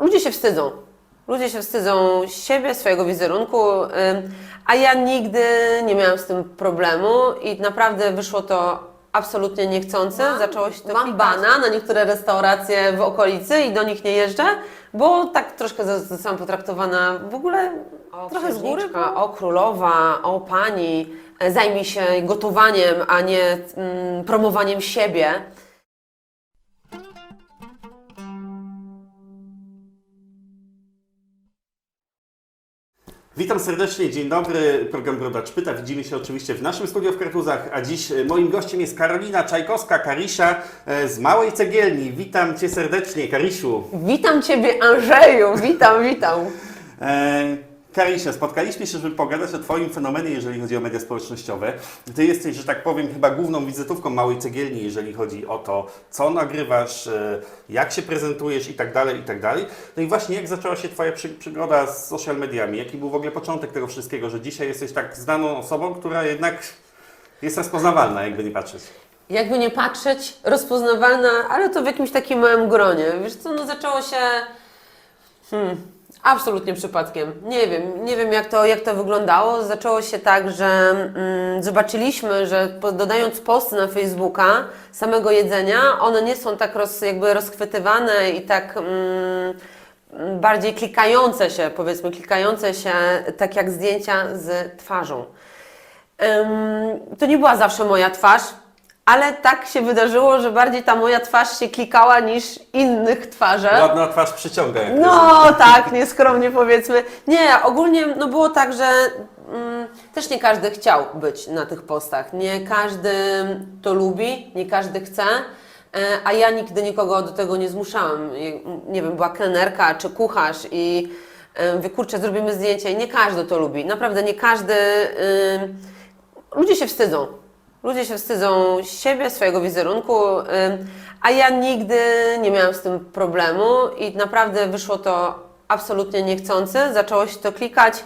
ludzie się wstydzą. Ludzie się wstydzą siebie, swojego wizerunku, a ja nigdy nie miałam z tym problemu i naprawdę wyszło to absolutnie niechcący. Mam- Zaczęło się to mam bana na niektóre restauracje w okolicy i do nich nie jeżdżę, bo tak troszkę zo- zostałam potraktowana w ogóle trochę z góry. O królowa, o pani, e, zajmij się gotowaniem, a nie mm, promowaniem siebie. Witam serdecznie, dzień dobry, program Brodacz Pyta. Widzimy się oczywiście w naszym studiu w Krakuzach, a dziś e, moim gościem jest Karolina Czajkowska-Karisia e, z Małej Cegielni. Witam Cię serdecznie, Karisiu. Witam Ciebie, Andrzeju, witam, witam. E, Karisia, spotkaliśmy się, żeby pogadać o Twoim fenomenie, jeżeli chodzi o media społecznościowe. Ty jesteś, że tak powiem, chyba główną wizytówką Małej Cegielni, jeżeli chodzi o to, co nagrywasz, e, jak się prezentujesz i tak dalej, i tak dalej. No i właśnie jak zaczęła się Twoja przy, przygoda z social mediami? Jaki był w ogóle początek tego wszystkiego, że dzisiaj jesteś tak znaną osobą, która jednak jest rozpoznawalna, jakby nie patrzeć. Jakby nie patrzeć, rozpoznawalna, ale to w jakimś takim małym gronie. Wiesz co, no zaczęło się hmm, absolutnie przypadkiem. Nie wiem, nie wiem jak to, jak to wyglądało. Zaczęło się tak, że mm, zobaczyliśmy, że dodając posty na Facebooka samego jedzenia, one nie są tak roz, jakby rozchwytywane i tak... Mm, bardziej klikające się, powiedzmy, klikające się tak jak zdjęcia z twarzą. Ym, to nie była zawsze moja twarz, ale tak się wydarzyło, że bardziej ta moja twarz się klikała niż innych twarzy. Ładna twarz przyciąga. Jak No tak, nieskromnie powiedzmy. Nie, ogólnie no było tak, że mm, też nie każdy chciał być na tych postach. Nie każdy to lubi, nie każdy chce. e, A ja nigdy nikogo do tego nie zmuszałam. Je- Nie wiem, była kelnerka czy kucharz i e, mówię, kurczę, zrobimy zdjęcie i nie każdy to lubi. Naprawdę nie każdy... Ludzie się wstydzą. Ludzie się wstydzą siebie, swojego wizerunku, a ja nigdy nie miałam z tym problemu i naprawdę wyszło to absolutnie niechcący. Zaczęło się to klikać.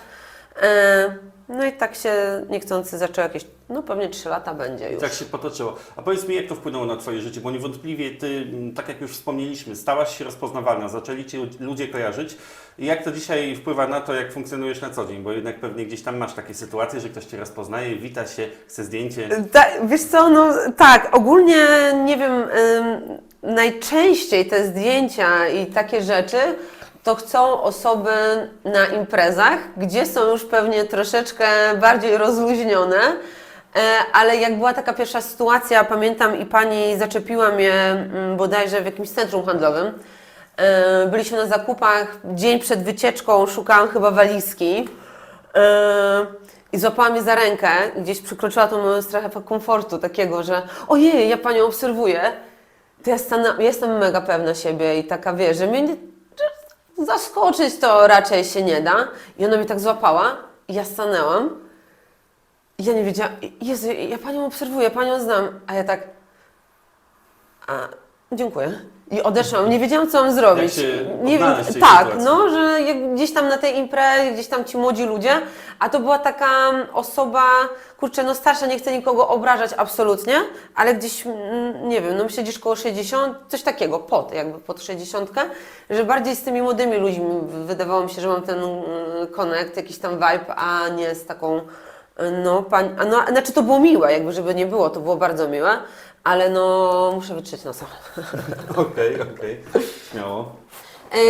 No i tak się niechcący zaczęło jakieś, no pewnie 3 lata będzie już. tak się potoczyło. A powiedz mi, jak to wpłynęło na Twoje życie? Bo niewątpliwie Ty, m, tak jak już wspomnieliśmy, stałaś się rozpoznawalna, zaczęli Cię ludzie kojarzyć. I jak to dzisiaj wpływa na to, jak funkcjonujesz na co dzień? Bo jednak pewnie gdzieś tam masz takie sytuacje, że ktoś Cię rozpoznaje, wita się, chce zdjęcie. Ta, wiesz co, no tak, ogólnie nie wiem, ym, najczęściej te zdjęcia i takie rzeczy to chcą osoby na imprezach, gdzie są już pewnie troszeczkę bardziej rozluźnione. E, Ale jak była taka pierwsza sytuacja, pamiętam i pani zaczepiła mnie mm, bodajże w jakimś centrum handlowym. E, Byliśmy na zakupach, dzień przed wycieczką szukałam chyba walizki. Yy, I złapała mnie za rękę, gdzieś przekroczyła tą moją strefę komfortu takiego, że ojej, ja panią obserwuję. To ja jestem mega pewna siebie i taka wie, że mnie nie, że zaskoczyć to raczej się nie da. I ona mnie tak złapała i ja stanęłam. Ja nie wiedziałam, Jezu, ja panią obserwuję, panią znam. A ja tak, a, dziękuję. I odeszłam, nie wiedziałam, co mam zrobić. się nie odnaleźć w tej Tak, sytuacji. no, że jak gdzieś tam na tej imprezie, gdzieś tam ci młodzi ludzie, a to była taka osoba, kurczę, no starsza, nie chcę nikogo obrażać absolutnie, ale gdzieś, mm, nie wiem, no myślę gdzieś koło 60, coś takiego, pod, jakby pod 60, że bardziej z tymi młodymi ludźmi wydawało mi się, że mam ten mm, connect, jakiś tam vibe, a nie z taką, no, pań, a no, znaczy to było miłe, jakby żeby nie było, to było bardzo miłe, ale no, muszę wytrzeć nosa. Okej, okej, śmiało. Yy,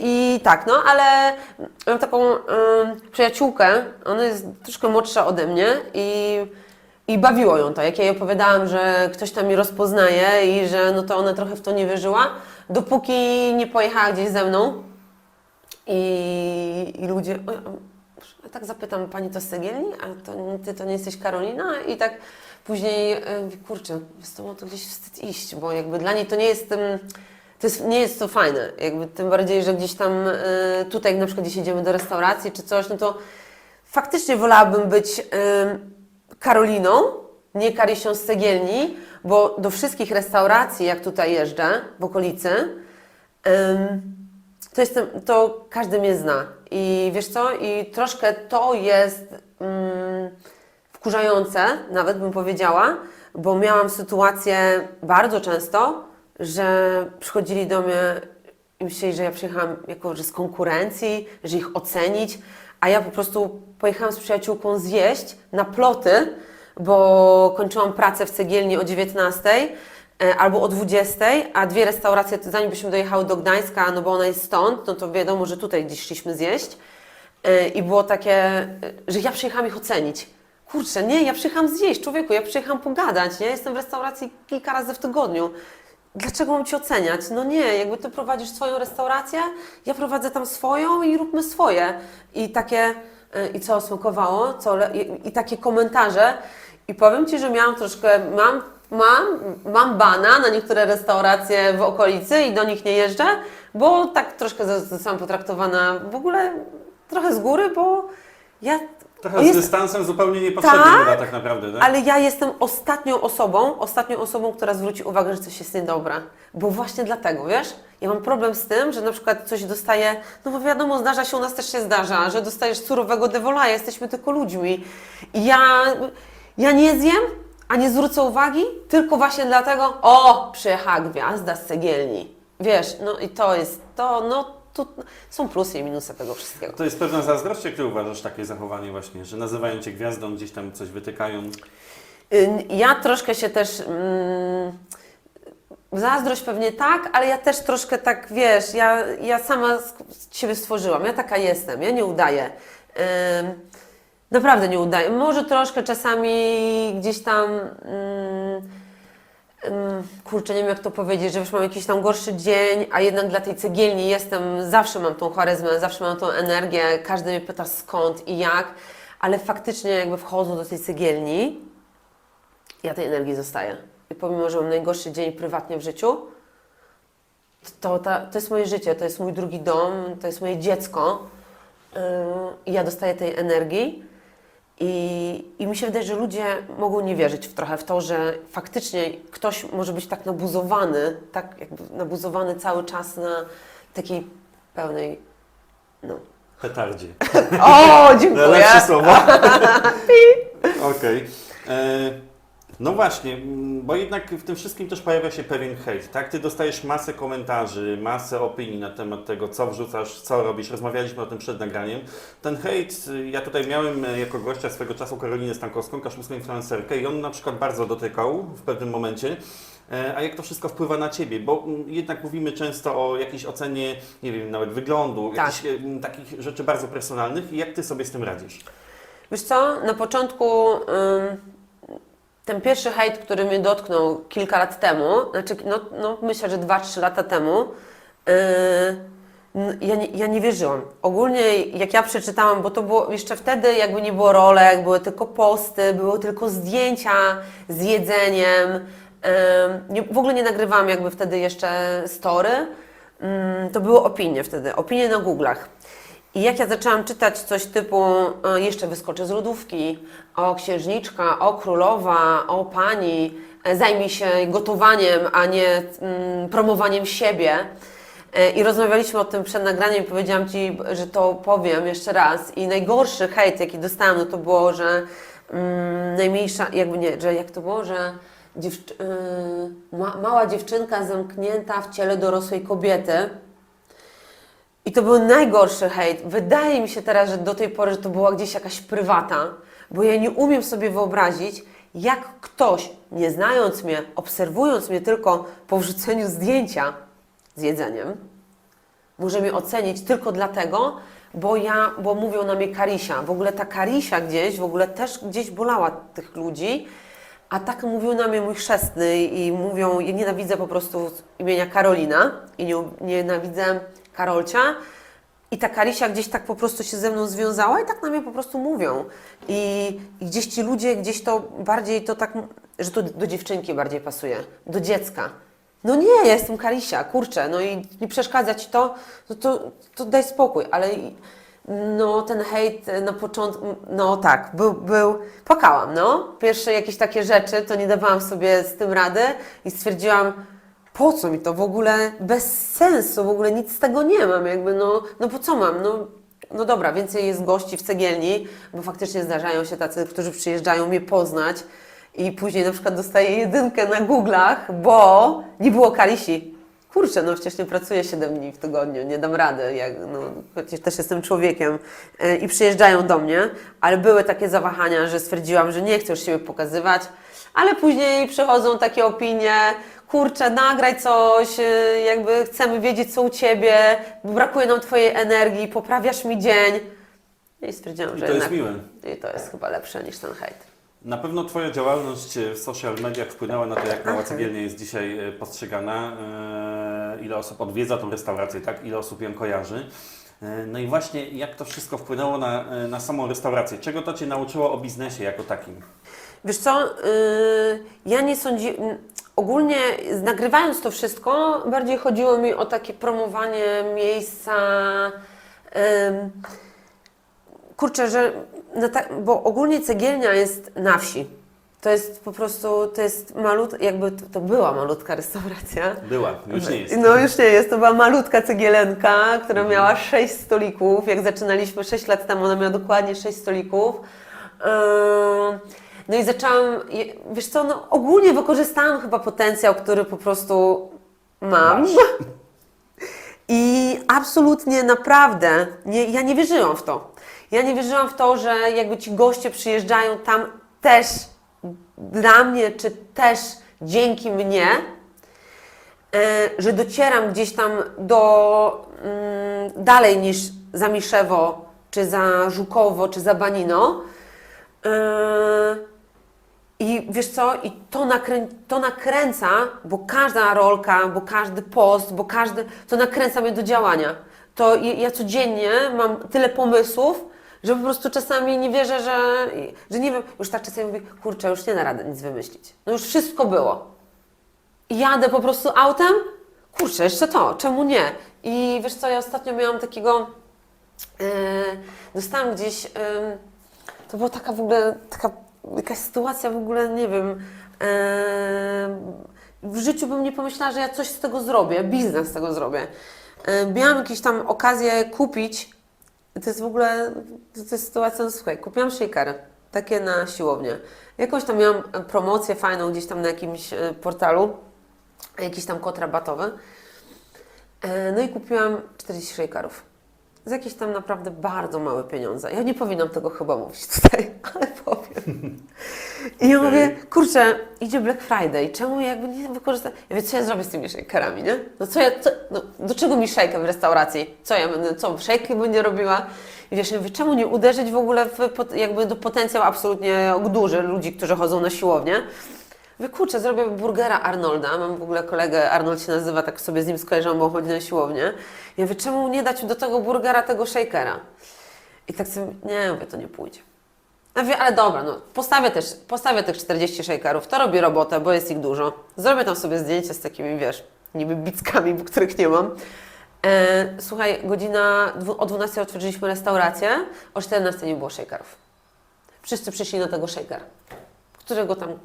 I tak, no ale mam taką yy, przyjaciółkę, ona jest troszkę młodsza ode mnie i, i bawiło ją to, jak ja jej opowiadałam, że ktoś tam mnie rozpoznaje i że no to ona trochę w to nie wierzyła, dopóki nie pojechała gdzieś ze mną i, i ludzie, o, tak zapytam, pani to z Cegielni, a to, ty to nie jesteś Karolina? I tak później, mówię, kurczę, z tobą to gdzieś wstyd iść, bo jakby dla niej to nie jest... to jest, nie jest to fajne, jakby tym bardziej, że gdzieś tam y, tutaj jak na przykład gdzieś idziemy do restauracji czy coś, no to faktycznie wolałabym być y, Karoliną, nie Karysią z Cegielni, bo do wszystkich restauracji, jak tutaj jeżdżę w okolicy, to, jestem, to każdy mnie zna. I wiesz co? I troszkę to jest mm, wkurzające, nawet bym powiedziała, bo miałam sytuację bardzo często, że przychodzili do mnie i myśleli, że ja przyjechałam jako, że z konkurencji, że ich ocenić, a ja po prostu pojechałam z przyjaciółką zjeść na ploty, bo kończyłam pracę w cegielni o 19 e, albo o 20, a dwie restauracje, zanim byśmy dojechały do Gdańska, no bo ona jest stąd, no to wiadomo, że tutaj gdzieś szliśmy zjeść. E, I było takie, e, że ja przyjechałam ich ocenić. Kurczę, nie, ja przyjechałam zjeść, człowieku, ja przyjechałam pogadać, nie? Jestem w restauracji kilka razy w tygodniu. Dlaczego mam Ci oceniać? No nie, jakby Ty prowadzisz swoją restaurację, ja prowadzę tam swoją i róbmy swoje. I takie, e, i co smakowało, co, i, i takie komentarze. I powiem Ci, że miałam troszkę, mam, mam, mam bana na niektóre restauracje w okolicy i do nich nie jeżdżę, bo tak troszkę zo- zostałam potraktowana w ogóle trochę z góry, bo ja... Trochę z jest- dystansem zupełnie niepotrzebnie Tak, tak naprawdę, tak? ale ja jestem ostatnią osobą, ostatnią osobą, która zwróci uwagę, że coś jest niedobra. Bo właśnie dlatego, wiesz? Ja mam problem z tym, że na przykład coś dostaję, no bo wiadomo, zdarza się, u nas też się zdarza, że dostajesz surowego dewola, jesteśmy tylko ludźmi. I ja, ja nie zjem, a nie zwrócę uwagi, tylko właśnie dlatego, o, przyjechała gwiazda z cegielni. Wiesz, no i to jest, to, no, tu są plusy i minusy tego wszystkiego. To jest pewna zazdrość, jak Ty uważasz takie zachowanie właśnie, że nazywają Cię gwiazdą, gdzieś tam coś wytykają? Y, Ja troszkę się też. Mm, zazdrość pewnie tak, ale ja też troszkę tak wiesz, ja, ja sama z siebie stworzyłam. Ja taka jestem, ja nie udaję. Ym, naprawdę nie udaję. Może troszkę czasami gdzieś tam. Mm, ym, kurczę, nie wiem jak to powiedzieć, że wiesz, mam jakiś tam gorszy dzień, a jednak dla tej cegielni jestem, zawsze mam tą charyzmę, zawsze mam tą energię, każdy mnie pyta skąd i jak, ale faktycznie jakby wchodzą do tej cegielni, ja tej energii zostaję. I pomimo, że mam najgorszy dzień prywatnie w życiu, to, ta, to jest moje życie, to jest mój drugi dom, to jest moje dziecko yy, i ja dostaję tej energii. I, I mi się wydaje, że ludzie mogą nie wierzyć w trochę w to, że faktycznie ktoś może być tak nabuzowany, tak jakby nabuzowany cały czas na takiej pełnej. No. Petardzie. O, dziękuję. Lepsze słowo. Okej. E, No właśnie, mm, bo jednak w tym wszystkim też pojawia się pewien hejt, tak? Ty dostajesz masę komentarzy, masę opinii na temat tego, co wrzucasz, co robisz. Rozmawialiśmy o tym przed nagraniem. Ten hejt, y, ja tutaj miałem e, jako gościa swego czasu Karolinę Stankowską, kaszubską influencerkę i on na przykład bardzo dotykał w pewnym momencie. E, A jak to wszystko wpływa na Ciebie? Bo mm, jednak mówimy często o jakiejś ocenie, nie wiem, nawet wyglądu, Tak. jakichś e, takich rzeczy bardzo personalnych. I jak Ty sobie z tym radzisz? Wiesz co, na początku ten pierwszy hejt, który mnie dotknął kilka lat temu, znaczy no, no myślę, że 2-3 lata temu, yy, ja, nie, ja nie wierzyłam. Ogólnie jak ja przeczytałam, bo to było jeszcze wtedy jakby nie było rolek, były tylko posty, były tylko zdjęcia z jedzeniem. Ym, nie, w ogóle nie nagrywałam jakby wtedy jeszcze story. Ym, to były opinie wtedy, opinie na Google'ach. I jak ja zaczęłam czytać coś typu e, jeszcze wyskoczę z lodówki, o księżniczka, o królowa, o pani, e, zajmij się gotowaniem, a nie mm, promowaniem siebie. E, I rozmawialiśmy o tym przed nagraniem i powiedziałam Ci, że to powiem jeszcze raz. I najgorszy hejt, jaki dostałam, no to było, że mm, najmniejsza, jakby nie, że jak to było, że dziewczy- y, ma, mała dziewczynka zamknięta w ciele dorosłej kobiety. I to był najgorszy hejt. Wydaje mi się teraz, że do tej pory, że to była gdzieś jakaś prywata, bo ja nie umiem sobie wyobrazić, jak ktoś, nie znając mnie, obserwując mnie tylko po wrzuceniu zdjęcia z jedzeniem, może mnie ocenić tylko dlatego, bo ja, bo mówią na mnie Karisia. W ogóle ta Karisia gdzieś, w ogóle też gdzieś bolała tych ludzi, a tak mówił na mnie mój chrzestny i mówią, ja nienawidzę po prostu imienia Karolina i nie, nienawidzę Karolcia. I ta Karisia gdzieś tak po prostu się ze mną związała i tak na mnie po prostu mówią. I, i gdzieś ci ludzie, gdzieś to bardziej to tak, że to do dziewczynki bardziej pasuje, do dziecka. No nie, ja jestem Karisia, kurczę, no i nie przeszkadza Ci to, no to, to daj spokój, ale no ten hejt na początku, no tak, był, był, płakałam, no. Pierwsze jakieś takie rzeczy, to nie dawałam sobie z tym rady i stwierdziłam, po co mi to w ogóle, bez sensu, w ogóle nic z tego nie mam, jakby no, no po co mam, no no dobra, więcej jest gości w cegielni, bo faktycznie zdarzają się tacy, którzy przyjeżdżają mnie poznać i później na przykład dostaję jedynkę na Google'ach, bo nie było Kalisi. kurczę, no przecież nie pracuję 7 dni w tygodniu, nie dam rady, jak, no, chociaż też jestem człowiekiem e, i przyjeżdżają do mnie, ale były takie zawahania, że stwierdziłam, że nie chcę już siebie pokazywać, ale później przychodzą takie opinie, kurczę, nagraj coś, e, jakby chcemy wiedzieć, co u Ciebie, brakuje nam Twojej energii, poprawiasz mi dzień. I stwierdziłam, I że to jest jednak miłe. i to jest chyba lepsze niż ten hejt. Na pewno Twoja działalność w social mediach wpłynęła na to, jak mała cegielnia jest dzisiaj e, postrzegana, ile osób odwiedza tą restaurację, tak? ile osób ją kojarzy. No i właśnie jak to wszystko wpłynęło na, na samą restaurację? Czego to Cię nauczyło o biznesie jako takim? Wiesz co, ja nie sądzi... Ogólnie nagrywając to wszystko, bardziej chodziło mi o takie promowanie miejsca. ym, kurczę, że bo ogólnie cegielnia jest na wsi. To jest po prostu, to jest malut, jakby to, to była malutka restauracja. Była, już nie jest. No już nie jest, to była malutka cegielenka, która miała sześć stolików. Jak zaczynaliśmy 6 lat temu, ona miała dokładnie sześć stolików. Ym, No i zaczęłam, wiesz co, no ogólnie wykorzystałam chyba potencjał, który po prostu mam. Masz. I absolutnie, naprawdę, nie, ja nie wierzyłam w to. Ja nie wierzyłam w to, że jakby ci goście przyjeżdżają tam też dla mnie, czy też dzięki mnie, e, że docieram gdzieś tam do mm, dalej niż za Miszewo, czy za Żukowo, czy za Banino. E, I wiesz co, i to, nakrę, to nakręca, bo każda rolka, bo każdy post, bo każdy, to nakręca mnie do działania. To ja, codziennie mam tyle pomysłów, że po prostu czasami nie wierzę, że, że nie wiem, już tak czasami mówię, kurczę, już nie da rady nic wymyślić. No już wszystko było. I jadę po prostu autem, kurczę, jeszcze to, czemu nie? I wiesz co, ja ostatnio miałam takiego, e, dostałam gdzieś, e, to była taka w ogóle, taka jakaś sytuacja w ogóle, nie wiem, w życiu bym nie pomyślała, że ja coś z tego zrobię, biznes z tego zrobię. Miałam jakieś tam okazję kupić, to jest w ogóle, to jest sytuacja, no słuchaj, kupiłam shakery, takie na siłownię. Jakąś tam miałam promocję fajną gdzieś tam na jakimś e, portalu, jakiś tam kod rabatowy. E, No i kupiłam 40 shakerów. Za jakieś tam naprawdę bardzo małe pieniądze. Ja nie powinnam tego chyba mówić tutaj, ale powiem. I ja mówię, kurczę, idzie Black Friday, czemu jakby nie wykorzystać? Ja mówię, co ja zrobię z tymi shakerami, nie? No co ja, co, no, do czego mi shaker w restauracji? Co ja będę, co, shakery będzie robiła? I wiesz, ja mówię, czemu nie uderzyć w ogóle w, jakby do potencjał absolutnie duży ludzi, którzy chodzą na siłownię? Mówię, zrobię burgera Arnolda. Mam w ogóle kolegę, Arnold się nazywa, tak sobie z nim skojarzyłam, bo chodzi na siłownię. Ja mówię, czemu nie dać do tego burgera tego shakera? I tak sobie, nie, mówię, to nie pójdzie. Ja mówię, ale dobra, no postawię też, postawię tych 40 shakerów, to robi robotę, bo jest ich dużo. Zrobię tam sobie zdjęcie z takimi, wiesz, niby bickami, bo których nie mam. E, słuchaj, godzina, o 12 otworzyliśmy restaurację, o 14 nie było shakerów. Wszyscy przyszli na tego shakera, którego tam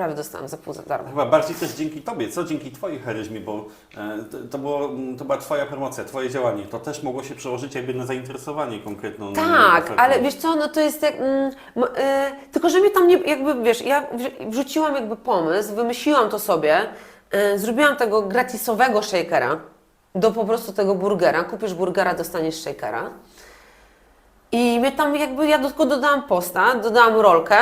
prawie dostałam za pół za darmo. Chyba bardziej też dzięki Tobie, co dzięki Twojej charyzmie, bo e, to, to, było, mm, to była Twoja promocja, Twoje działanie. To też mogło się przełożyć jakby na zainteresowanie konkretną Tak, ofertą. ale wiesz co, no to jest jak. Mm, y, tylko, że mnie tam nie. Jakby wiesz, ja wrzu- wrzuciłam jakby pomysł, wymyśliłam to sobie, y, zrobiłam tego gratisowego shakera do po prostu tego burgera. Kupisz burgera, dostaniesz shakera. I mnie tam jakby, ja tylko dodałam posta, dodałam rolkę.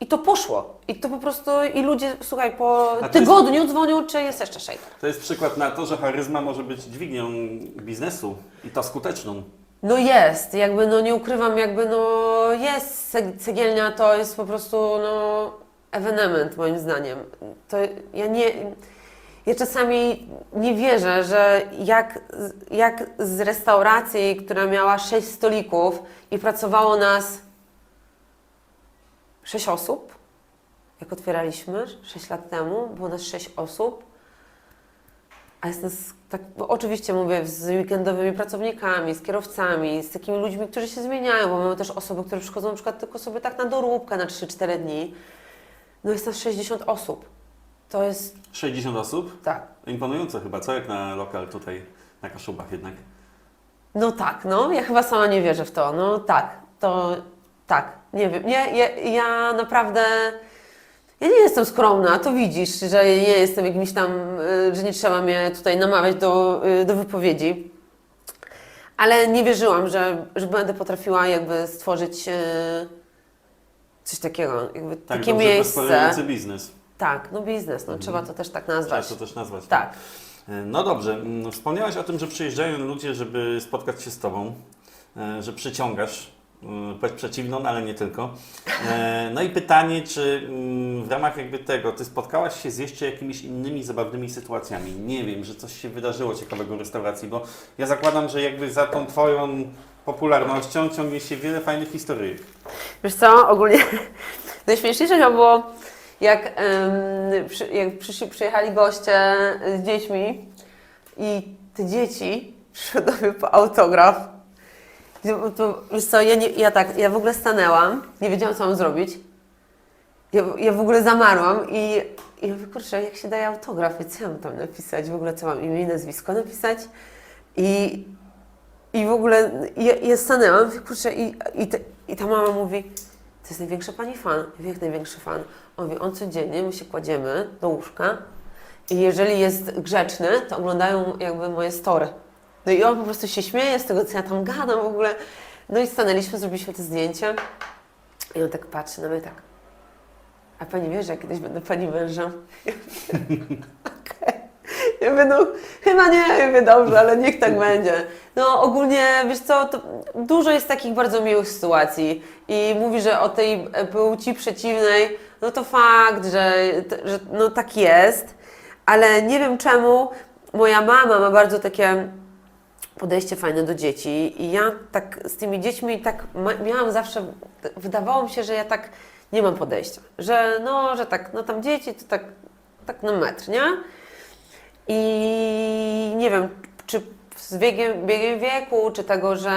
I to poszło. I to po prostu, i ludzie, słuchaj, po to jest- tygodniu dzwonią, czy jest jeszcze shaker. To jest przykład na to, że charyzma może być dźwignią biznesu i to skuteczną. No jest, jakby no nie ukrywam, jakby no jest, ceg- cegielnia to jest po prostu no ewenement moim zdaniem. To ja nie, ja czasami nie wierzę, że jak, jak z restauracji, która miała sześć stolików i pracowało nas sześć osób, jak otwieraliśmy sześć lat temu, było nas sześć osób, a jest nas tak, bo oczywiście mówię z weekendowymi pracownikami, z kierowcami, z takimi ludźmi, którzy się zmieniają, bo mamy też osoby, które przychodzą na przykład tylko sobie tak na doróbkę na 3-4 dni. No jest nas 60 osób. To jest 60 osób? tak. Imponujące chyba, co? Jak na lokal tutaj na Kaszubach jednak. No tak, no ja chyba sama nie wierzę w to. No tak, to tak, nie wiem. Nie, ja, ja naprawdę Ja nie jestem skromna, to widzisz, że nie jestem jakimś tam, y, że nie trzeba mnie tutaj namawiać do, y, do wypowiedzi. Ale nie wierzyłam, że, że będę potrafiła jakby stworzyć y, coś takiego, jakby Tak, takie miejsce. biznes. Tak, no biznes, no trzeba to też tak nazwać. Trzeba to też nazwać. Tak. No dobrze, mm, wspomniałaś o tym, że przyjeżdżają ludzie, żeby spotkać się z Tobą, e, że przyciągasz płeć przeciwną, ale nie tylko. E, No i pytanie, czy mm, w ramach jakby tego, Ty spotkałaś się z jeszcze jakimiś innymi zabawnymi sytuacjami? Nie wiem, że coś się wydarzyło ciekawego w restauracji, bo ja zakładam, że jakby za tą Twoją popularnością ciągnie się wiele fajnych historii. Wiesz co, ogólnie najśmieszniejsze chyba było, jak, jak przyjechali goście z dziećmi i te dzieci przyszły do po autograf. To, wiesz co, ja, nie, ja tak, ja w ogóle stanęłam, nie wiedziałam co mam zrobić. Ja, ja w ogóle zamarłam i, i mówię, kurczę, jak się daje autograf, co ja mam tam napisać, w ogóle co mam imię i nazwisko napisać i, i w ogóle ja, ja stanęłam, mówię, kurczę, i, i, te, i ta mama mówi, to jest największa pani fan. Ja największy fan? On mówi, on codziennie, my się kładziemy do łóżka i jeżeli jest grzeczny, to oglądają jakby moje story. No i on po prostu się śmieje z tego, co ja tam gadam w ogóle. No i stanęliśmy, zrobiliśmy te zdjęcie i on tak patrzy na mnie tak, a pani wie, że ja kiedyś będę pani mężem? Ja mówię, Okej. Ja mówię, no chyba nie, ja mówię, dobrze, ale niech tak będzie. No ogólnie, wiesz co, dużo jest takich bardzo miłych sytuacji i mówi, że o tej płci przeciwnej, no to fakt, że, że no tak jest, ale nie wiem czemu moja mama ma bardzo takie podejście fajne do dzieci i ja tak z tymi dziećmi tak miałam zawsze, wydawało mi się, że ja tak nie mam podejścia, że no, że tak, no tam dzieci to tak, tak na metr, nie? I nie wiem, czy z biegiem, biegiem wieku, czy tego, że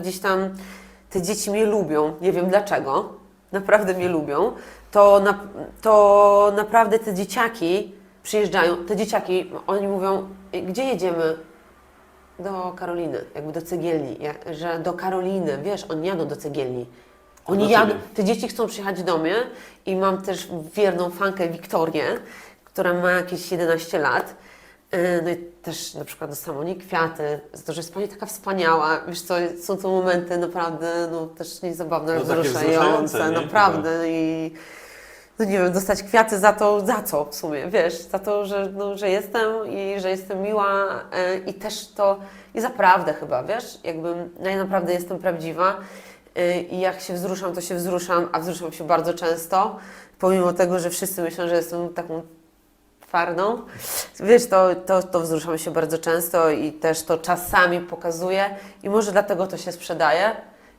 gdzieś tam te dzieci mnie lubią, nie wiem dlaczego, naprawdę mnie lubią, to, na, to naprawdę te dzieciaki przyjeżdżają, te dzieciaki, oni mówią, gdzie jedziemy? Do Karoliny, jakby do cegielni, ja, że do Karoliny, wiesz, oni jadą do cegielni. Oni jadą, te dzieci chcą przyjechać do mnie i mam też wierną fankę Wiktorię, która ma jakieś 11 lat. Yy, No i też na przykład dostałam od niej kwiaty, za to, że jest Pani taka wspaniała. Wiesz co, są to momenty naprawdę no, też niezabawne, No, wzruszające, naprawdę. I no nie wiem, dostać kwiaty za to, za co w sumie, wiesz, za to, że, no, że jestem i że jestem miła e, i też to, i za prawdę chyba, wiesz, jakby no, ja naprawdę jestem prawdziwa e, i jak się wzruszam, to się wzruszam, a wzruszam się bardzo często, pomimo tego, że wszyscy myślą, że jestem taką twardą, wiesz, to, to, to wzruszam się bardzo często i też to czasami pokazuję i może dlatego to się sprzedaje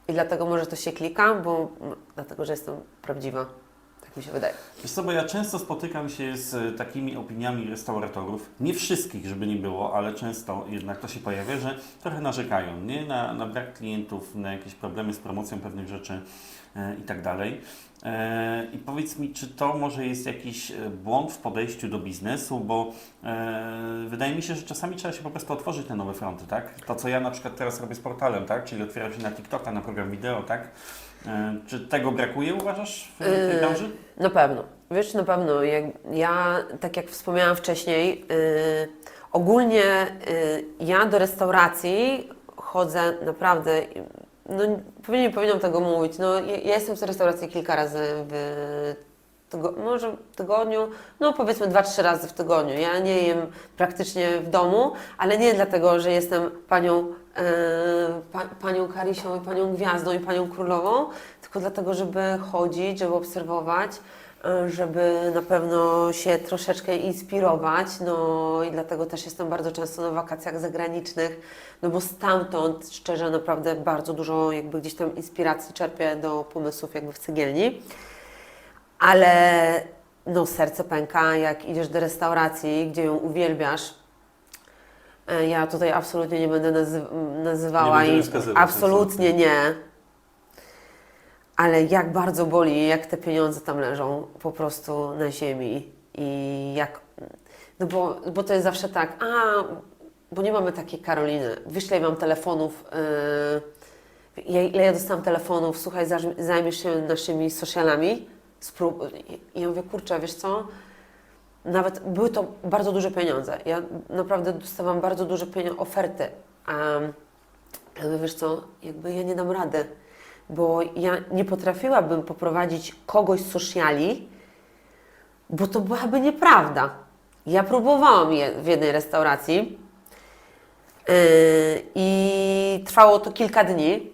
i dlatego może to się klika, bo dlatego, że jestem prawdziwa. Tak mi się wydaje. Wiesz co, bo ja często spotykam się z e, takimi opiniami restauratorów, nie wszystkich, żeby nie było, ale często jednak to się pojawia, że trochę narzekają, nie? Na, na brak klientów, na jakieś problemy z promocją pewnych rzeczy e, i tak dalej. E, I powiedz mi, czy to może jest jakiś błąd w podejściu do biznesu, bo wydaje mi się, że czasami trzeba się po prostu otworzyć na nowe fronty, tak? To, co ja na przykład teraz robię z portalem, tak? Czyli otwieram się na TikToka, na program wideo, tak? E, czy tego brakuje, uważasz, w tej Yy, branży? Na pewno. Wiesz, na pewno. Jak ja, tak jak wspomniałam wcześniej, yy, ogólnie yy, ja do restauracji chodzę naprawdę, no pewnie nie powinnam tego mówić, no ja, ja jestem w tej restauracji kilka razy w tygo, może w tygodniu, no powiedzmy dwa, trzy razy w tygodniu. Ja nie jem praktycznie w domu, ale nie dlatego, że jestem panią, e, pa, panią Karisią i panią Gwiazdą i panią Królową, tylko dlatego, żeby chodzić, żeby obserwować, e, żeby na pewno się troszeczkę inspirować, no i dlatego też jestem bardzo często na wakacjach zagranicznych, no bo stamtąd szczerze naprawdę bardzo dużo jakby gdzieś tam inspiracji czerpię do pomysłów jakby w cegielni. Ale no, serce pęka, jak idziesz do restauracji, gdzie ją uwielbiasz. E, Ja tutaj absolutnie nie będę nazy- nazywała Nie będziemy wskazywać, absolutnie nie. Ale jak bardzo boli, jak te pieniądze tam leżą po prostu na ziemi i jak. No bo, bo to jest zawsze tak, a bo nie mamy takiej Karoliny. Wyślę wam telefonów. Yy, ja- ile ja dostałam telefonów, słuchaj, zaż- zajmiesz się naszymi socialami, spróbuj. I ja mówię, kurczę, wiesz co, nawet były to bardzo duże pieniądze. Ja naprawdę dostawałam bardzo duże pieniądze, oferty. A ja mówię, wiesz co, jakby ja nie dam rady, bo ja nie potrafiłabym poprowadzić kogoś z sociali, bo to byłaby nieprawda. Ja próbowałam je w jednej restauracji yy, i trwało to kilka dni.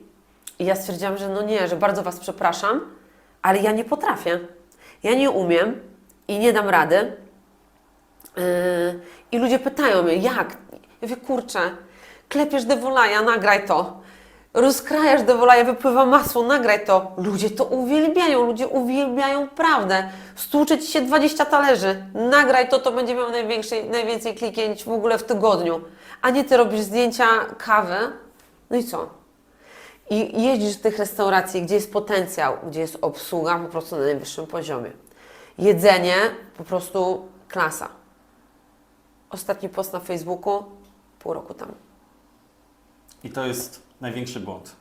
I ja stwierdziłam, że no nie, że bardzo Was przepraszam, ale ja nie potrafię. Ja nie umiem i nie dam rady. Yy, I ludzie pytają mnie, jak? Ja mówię, kurczę, klepiesz dewolaja, nagraj to. Rozkrajasz dewolaja, wypływa masło, nagraj to. Ludzie to uwielbiają, ludzie uwielbiają prawdę. Stłucze Ci się 20 talerzy, nagraj to, to będzie miał największy, najwięcej kliknięć w ogóle w tygodniu. A nie Ty robisz zdjęcia kawy, no i co? I jeździsz do tych restauracji, gdzie jest potencjał, gdzie jest obsługa po prostu na najwyższym poziomie. Jedzenie po prostu klasa. Ostatni post na Facebooku, pół roku temu. I to jest największy błąd.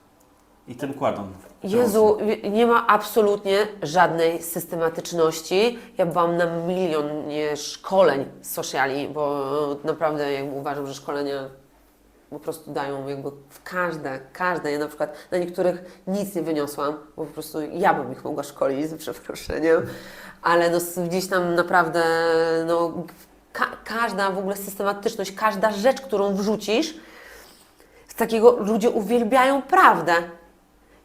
I tym kładą. Jezu, nie ma absolutnie żadnej systematyczności. Ja byłam na milionie szkoleń z sociali, bo naprawdę jakby uważam, że szkolenia po prostu dają jakby w każde, każde. Ja na przykład na niektórych nic nie wyniosłam, bo po prostu ja bym ich mogła szkolić, z przeproszeniem, ale no gdzieś tam naprawdę no, ka każda w ogóle systematyczność, każda rzecz, którą wrzucisz, z takiego ludzie uwielbiają prawdę.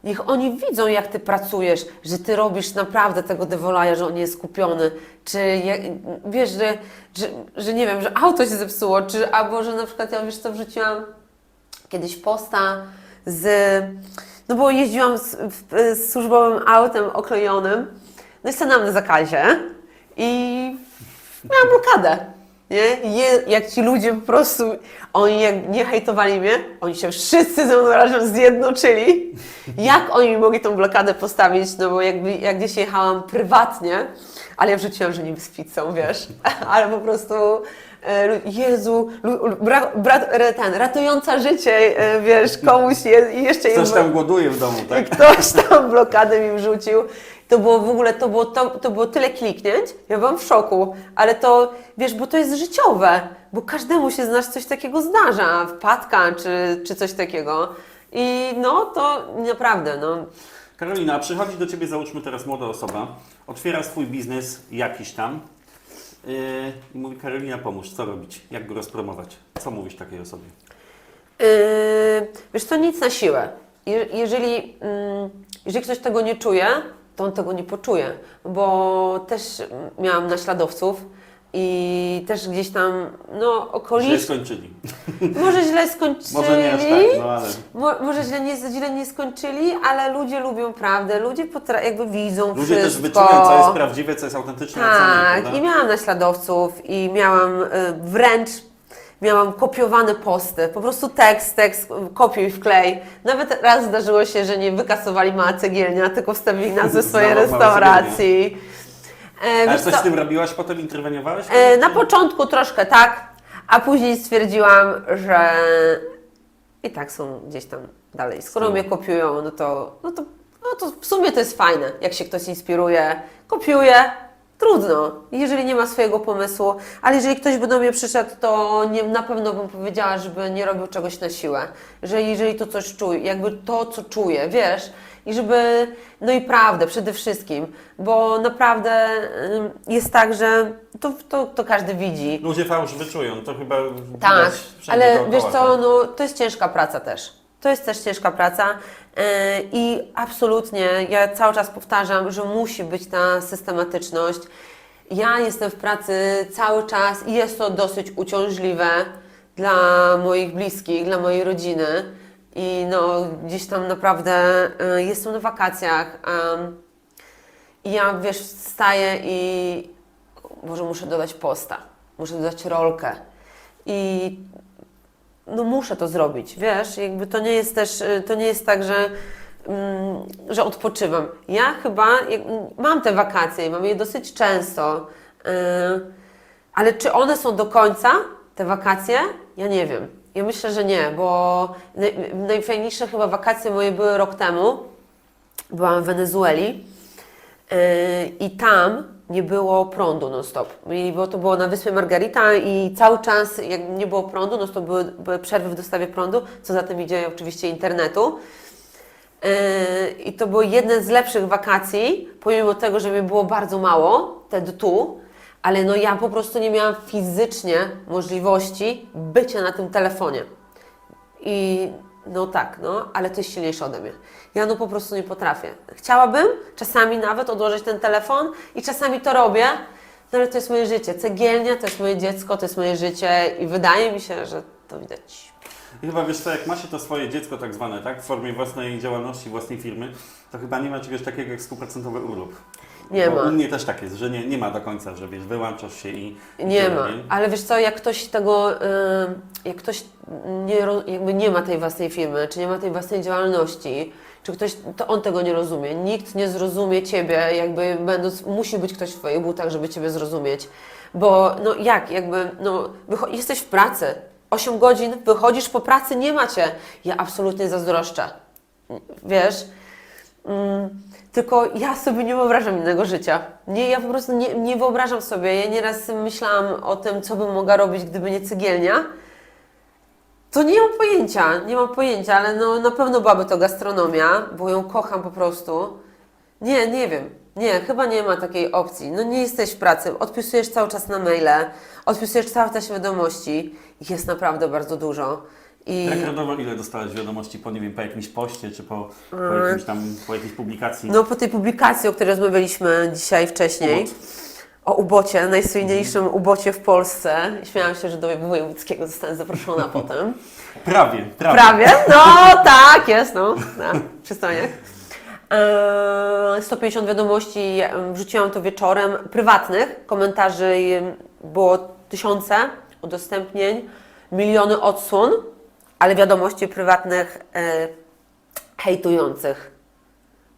Niech oni widzą, jak ty pracujesz, że ty robisz naprawdę tego dewolaja, że on jest skupiony, czy je, wiesz, że, że, że nie wiem, że auto się zepsuło, czy albo że na przykład ja wiesz co wrzuciłam kiedyś posta z, no bo jeździłam z, z służbowym autem oklejonym, no i stanęłam na zakazie i miałam blokadę. Nie? Je, jak ci ludzie po prostu, oni jak nie hejtowali mnie, oni się wszyscy ze mną razem zjednoczyli. Jak oni mogli tą blokadę postawić? No bo jakby, jak gdzieś jechałam prywatnie, ale ja wrzuciłam, że nim z pizzą, wiesz, ale po prostu e, Jezu, bra, ten, ratująca życie, e, wiesz, komuś je, jeszcze Ktoś tam głoduje w domu, i tak? ktoś tam blokadę mi wrzucił. To było w ogóle, to było, to, to było tyle kliknięć, ja byłam w szoku, ale to, wiesz, bo to jest życiowe, bo każdemu się znasz coś takiego zdarza, wpadka czy, czy coś takiego. I no, to naprawdę, no, Karolina, przychodzi do Ciebie, załóżmy teraz młoda osoba, otwiera swój biznes jakiś tam yy, i mówi, Karolina, pomóż, co robić, jak go rozpromować? Co mówisz takiej osobie? Yy, wiesz co, nic na siłę. Je, jeżeli, mm, jeżeli ktoś tego nie czuje, to on tego nie poczuje, bo też miałam naśladowców i też gdzieś tam, no, Źle okolic... skończyli. Może źle skończyli, Może nie aż tak, no ale... mo, może źle nie, źle nie skończyli, ale ludzie lubią prawdę, ludzie potra- jakby widzą Ludzie wszystko. też wyczują, co jest prawdziwe, co jest autentyczne, Tak, i miałam naśladowców i miałam y, wręcz miałam kopiowane posty, po prostu tekst, tekst, kopiuj, wklej. Nawet raz zdarzyło się, że nie wykasowali mała cegielnia, tylko wstawili nazwę swojej mała cegielnia. E, Ale wiesz coś co, z tym robiłaś, potem interweniowałeś? e, na początku troszkę tak, a później stwierdziłam, że i tak są gdzieś tam dalej. Skoro mnie kopiują, no to, no to, no to w sumie to jest fajne, jak się ktoś inspiruje, kopiuje, trudno, jeżeli nie ma swojego pomysłu, ale jeżeli ktoś by do mnie przyszedł, to nie, na pewno bym powiedziała, żeby nie robił czegoś na siłę, że jeżeli to coś czuje, jakby to, co czuje, wiesz, i żeby, no i prawdę przede wszystkim, bo naprawdę ym, jest tak, że to, to, to każdy widzi. Ludzie fałsz wyczują, to chyba Tak, widać wszędzie ale dookoła, wiesz tak? co, no, to jest ciężka praca też. To jest też ciężka praca yy, i absolutnie ja cały czas powtarzam, że musi być ta systematyczność. Ja jestem w pracy cały czas i jest to dosyć uciążliwe dla moich bliskich, dla mojej rodziny. I no, gdzieś tam naprawdę yy, jestem na wakacjach. i ja, wiesz, wstaję i może muszę dodać posta, muszę dodać rolkę. I no muszę to zrobić, wiesz, jakby to nie jest też, y, to nie jest tak, że, mm, że odpoczywam. Ja chyba jak, mam te wakacje mam je dosyć często, y, ale czy one są do końca, te wakacje? Ja nie wiem. Ja myślę, że nie, bo naj, najfajniejsze chyba wakacje moje były rok temu. Byłam w Wenezueli Yy, I tam nie było prądu non-stop. Bo to było na wyspie Margarita i cały czas jak nie było prądu, no to były, były przerwy w dostawie prądu, co za tym idzie oczywiście internetu. Yy, I to były jedne z lepszych wakacji, pomimo tego, że mi było bardzo mało, wtedy tu, ale no ja po prostu nie miałam fizycznie możliwości bycia na tym telefonie. I no tak, no, ale to jest silniejsze ode mnie. Ja no po prostu nie potrafię. Chciałabym czasami nawet odłożyć ten telefon i czasami to robię, no ale to jest moje życie. Cegielnia to jest moje dziecko, to jest moje życie i wydaje mi się, że to widać. I chyba wiesz co, jak ma się to swoje dziecko tak zwane, tak? W formie własnej działalności, własnej firmy, to chyba nie ma czegoś takiego jak stuprocentowy urlop. Nie Bo ma. U mnie też tak jest, że nie, nie ma do końca, że wiesz, wyłączasz się i... i Nie tyle, ma, ale wiesz co, jak ktoś tego, y, jak ktoś nie, ro- jakby nie ma tej własnej firmy, czy nie ma tej własnej działalności, czy ktoś, to on tego nie rozumie. Nikt nie zrozumie Ciebie, jakby będąc, musi być ktoś w Twoich butach, żeby Ciebie zrozumieć. Bo no jak, jakby, no wycho- jesteś w pracy, 8 godzin, wychodzisz po pracy, nie macie. Ja absolutnie zazdroszczę. Wiesz? Mm, tylko ja sobie nie wyobrażam innego życia. Nie, ja po prostu nie, nie wyobrażam sobie. Ja nieraz myślałam o tym, co bym mogła robić, gdyby nie cygielnia. To nie mam pojęcia, nie mam pojęcia, ale no, na pewno byłaby to gastronomia, bo ją kocham po prostu. Nie, nie wiem. Nie, chyba nie ma takiej opcji. No nie jesteś w pracy, odpisujesz cały czas na maile, odpisujesz cały czas wiadomości. Ich jest naprawdę bardzo dużo. I... Rekordowo ile dostałeś wiadomości po, nie wiem, po jakimś poście, czy po, po, jakimś tam, po jakiejś publikacji? No po tej publikacji, o której rozmawialiśmy dzisiaj wcześniej, Ubot. o ubocie, najsłynniejszym ubocie w Polsce. Śmiałam się, że do wojewódzkiego zostanę zaproszona potem. Prawie, prawie. Prawie? No tak, jest, no. Na przystojniach. Eee, 150 wiadomości, em, wrzuciłam to wieczorem, prywatnych, komentarzy było tysiące udostępnień, miliony odsłon, ale wiadomości prywatnych e, hejtujących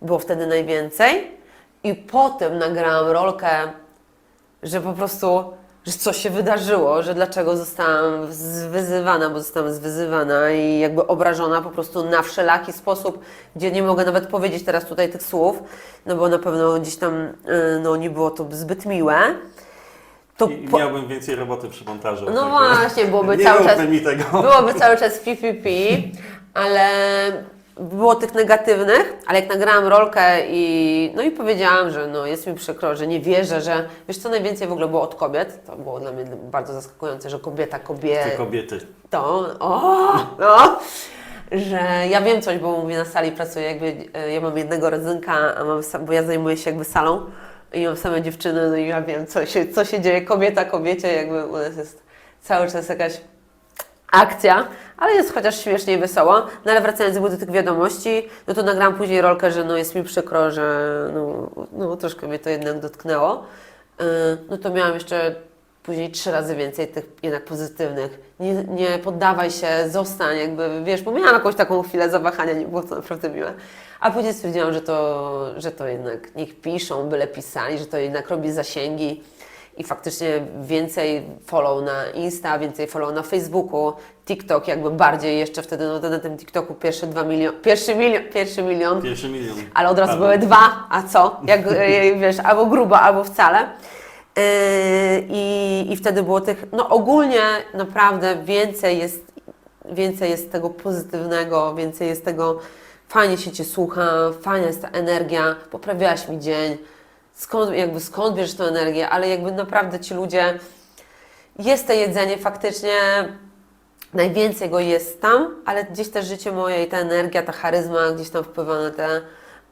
było wtedy najwięcej. I potem nagrałam rolkę, że po prostu, że coś się wydarzyło, że dlaczego zostałam zwyzywana, bo zostałam zwyzywana i jakby obrażona po prostu na wszelaki sposób, gdzie nie mogę nawet powiedzieć teraz tutaj tych słów, no bo na pewno gdzieś tam y, no, nie było to zbyt miłe. To I po- miałbym więcej roboty przy montażu. no Tak, właśnie, byłoby nie cały czas mi tego. Byłoby cały czas PPP, ale było tych negatywnych, ale jak nagrałam rolkę i, no i powiedziałam, że no jest mi przykro, że nie wierzę, że wiesz co najwięcej w ogóle było od kobiet, to było dla mnie bardzo zaskakujące, że kobieta Te kobieta kobiety. to, o, no, że ja wiem coś, bo mówię na sali pracuję, jakby e, ja mam jednego rodzynka, a mam, bo ja zajmuję się jakby salą i same dziewczyny, no i ja wiem, co się, co się dzieje, kobieta kobiecie, jakby u nas jest cały czas jakaś akcja, ale jest chociaż śmiesznie i wesoło. No ale wracając do tych wiadomości, no to nagrałam później rolkę, że no jest mi przykro, że no, no troszkę mnie to jednak dotknęło. Yy, No to miałam jeszcze później trzy razy więcej tych jednak pozytywnych. Nie, nie poddawaj się, zostań, jakby wiesz, bo miałam jakąś taką chwilę zawahania, nie było to naprawdę miłe. A później stwierdziłam, że to, że to jednak niech piszą, byle pisali, że to jednak robi zasięgi i faktycznie więcej follow na Insta, więcej follow na Facebooku, TikTok jakby bardziej jeszcze wtedy, no to na tym TikToku pierwsze dwa milion, pierwszy milion, pierwszy milion, Pierwszy milion. ale od razu Padło. były dwa, a co? Jak e, wiesz, albo grubo, albo wcale. Yy, I, I wtedy było tych, no ogólnie naprawdę więcej jest, więcej jest tego pozytywnego, więcej jest tego, fajnie się Cię słucha, fajna jest ta energia, poprawiałaś mi dzień, skąd, jakby skąd bierzesz tę energię, ale jakby naprawdę Ci ludzie, jest to jedzenie faktycznie, najwięcej go jest tam, ale gdzieś też życie moje i ta energia, ta charyzma gdzieś tam wpływa na te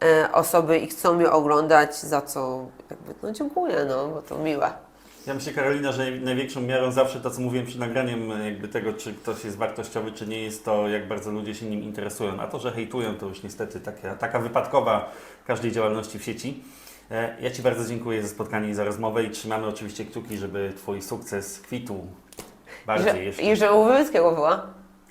e, osoby i chcą mnie oglądać, za co jakby, no dziękuję, no, bo to miłe. Ja myślę, Karolina, że największą miarą zawsze to, co mówiłem przy nagraniem jakby tego, czy ktoś jest wartościowy, czy nie jest to, jak bardzo ludzie się nim interesują. A to, że hejtują, to już niestety taka, taka wypadkowa każdej działalności w sieci. E, Ja Ci bardzo dziękuję za spotkanie i za rozmowę i trzymamy oczywiście kciuki, żeby Twój sukces kwitł bardziej Że, jeszcze. I że u Wojewódzkiego była.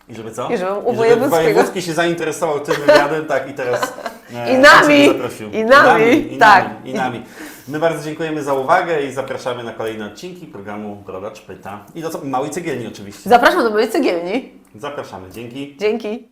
I żeby co? i żebym u I żeby Wojewódzki się zainteresował tym wywiadem, tak i teraz e, I nami. I nami, i tak. Nami, I nami. My bardzo dziękujemy za uwagę i zapraszamy na kolejne odcinki programu Brodacz Pyta. I do co- małej cegielni oczywiście. Zapraszam do mojej cegielni. Zapraszamy. Dzięki. Dzięki.